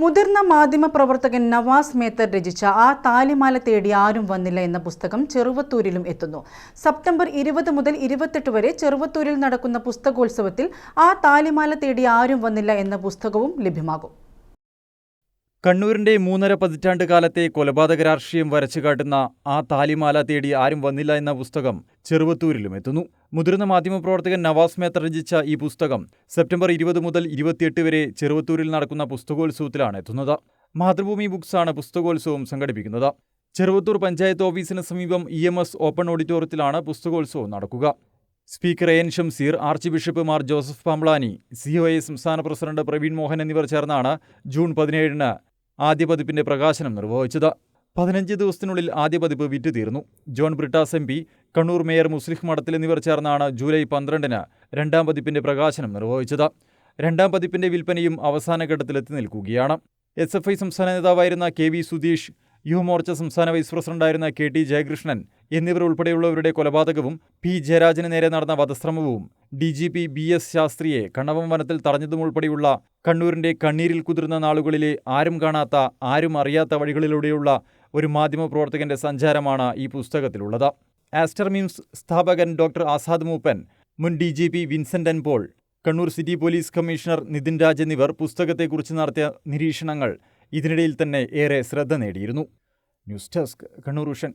മുതിർന്ന മാധ്യമപ്രവർത്തകൻ നവാസ് മേത്തർ രചിച്ച ആ താലിമാല തേടി ആരും വന്നില്ല എന്ന പുസ്തകം ചെറുവത്തൂരിലും എത്തുന്നു. സെപ്റ്റംബർ ഇരുപത് മുതൽ ഇരുപത്തെട്ട് വരെ ചെറുവത്തൂരിൽ നടക്കുന്ന പുസ്തകോത്സവത്തിൽ ആ താലിമാല തേടി ആരും വന്നില്ല എന്ന പുസ്തകവും ലഭ്യമാകും. കണ്ണൂരിന്റെ മൂന്നര പതിറ്റാണ്ട് കാലത്തെ കൊലപാതക രാഷ്ട്രീയം വരച്ചുകാട്ടുന്ന ആ താലിമാല തേടി ആരും വന്നില്ല എന്ന പുസ്തകം ചെറുവത്തൂരിലും എത്തുന്നു. മുതിർന്ന മാധ്യമപ്രവർത്തകൻ നവാസ് മേത്ത രചിച്ച ഈ പുസ്തകം സെപ്റ്റംബർ ഇരുപത് മുതൽ ഇരുപത്തിയെട്ട് വരെ ചെറുവത്തൂരിൽ നടക്കുന്ന പുസ്തകോത്സവത്തിലാണ് എത്തുന്നത്. മാതൃഭൂമി ബുക്സാണ് പുസ്തകോത്സവം സംഘടിപ്പിക്കുന്നത്. ചെറുവത്തൂർ പഞ്ചായത്ത് ഓഫീസിന് സമീപം ഇ എം എസ് ഓപ്പൺ ഓഡിറ്റോറിയത്തിലാണ് പുസ്തകോത്സവം നടക്കുക. Speaker N Shamseer archbishop Mar Joseph Pamplany C O സംസ്ഥാന പ്രസിഡന്റ് പ്രവീൺ മോഹൻ എന്നിവർ ചേർന്നാണ് ജൂൺ പതിനേഴിന് ആദ്യ പതിപ്പിന്റെ പ്രകാശനം നിർവഹിച്ചത്. പതിനഞ്ച് ദിവസത്തിനുള്ളിൽ ആദ്യ പതിപ്പ് വിറ്റുതീർന്നു. John Brittas M P Kannur mayor Muslim Madathil എന്നിവർ ചേർന്നാണ് ജൂലൈ പന്ത്രണ്ടിന് രണ്ടാം പതിപ്പിന്റെ പ്രകാശനം നിർവഹിച്ചത്. രണ്ടാം പതിപ്പിന്റെ വിൽപ്പനയും അവസാന ഘട്ടത്തിലെത്തി നിൽക്കുകയാണ്. എസ് എഫ് ഐ സംസ്ഥാന നേതാവായിരുന്ന കെ വി സുധീഷ് യുവമോർച്ച സംസ്ഥാന വൈസ് പ്രസിഡന്റായിരുന്ന കെ ടി ജയകൃഷ്ണൻ എന്നിവർ ഉൾപ്പെടെയുള്ളവരുടെ കൊലപാതകവും പി ജയരാജന് നേരെ നടന്ന വധശ്രമവും D G P B S ശാസ്ത്രിയെ Kannavam വനത്തിൽ തടഞ്ഞതുമുൾപ്പെടെയുള്ള കണ്ണൂരിന്റെ കണ്ണീരിൽ കുതിർന്ന നാളുകളിലെ ആരും കാണാത്ത ആരും അറിയാത്ത വഴികളിലൂടെയുള്ള ഒരു മാധ്യമപ്രവർത്തകന്റെ സഞ്ചാരമാണ് ഈ പുസ്തകത്തിലുള്ളത്. ആസ്റ്റർ മീംസ് സ്ഥാപകൻ ഡോക്ടർ ആസാദ് മൂപ്പൻ മുൻ D G P Vincent N Paul Kannur city police commissioner Nitin Raj എന്നിവർ പുസ്തകത്തെക്കുറിച്ച് നടത്തിയ നിരീക്ഷണങ്ങൾ ഇതിനിടയിൽ തന്നെ ഏറെ ശ്രദ്ധ നേടിയിരുന്നു. News desk Kannur vision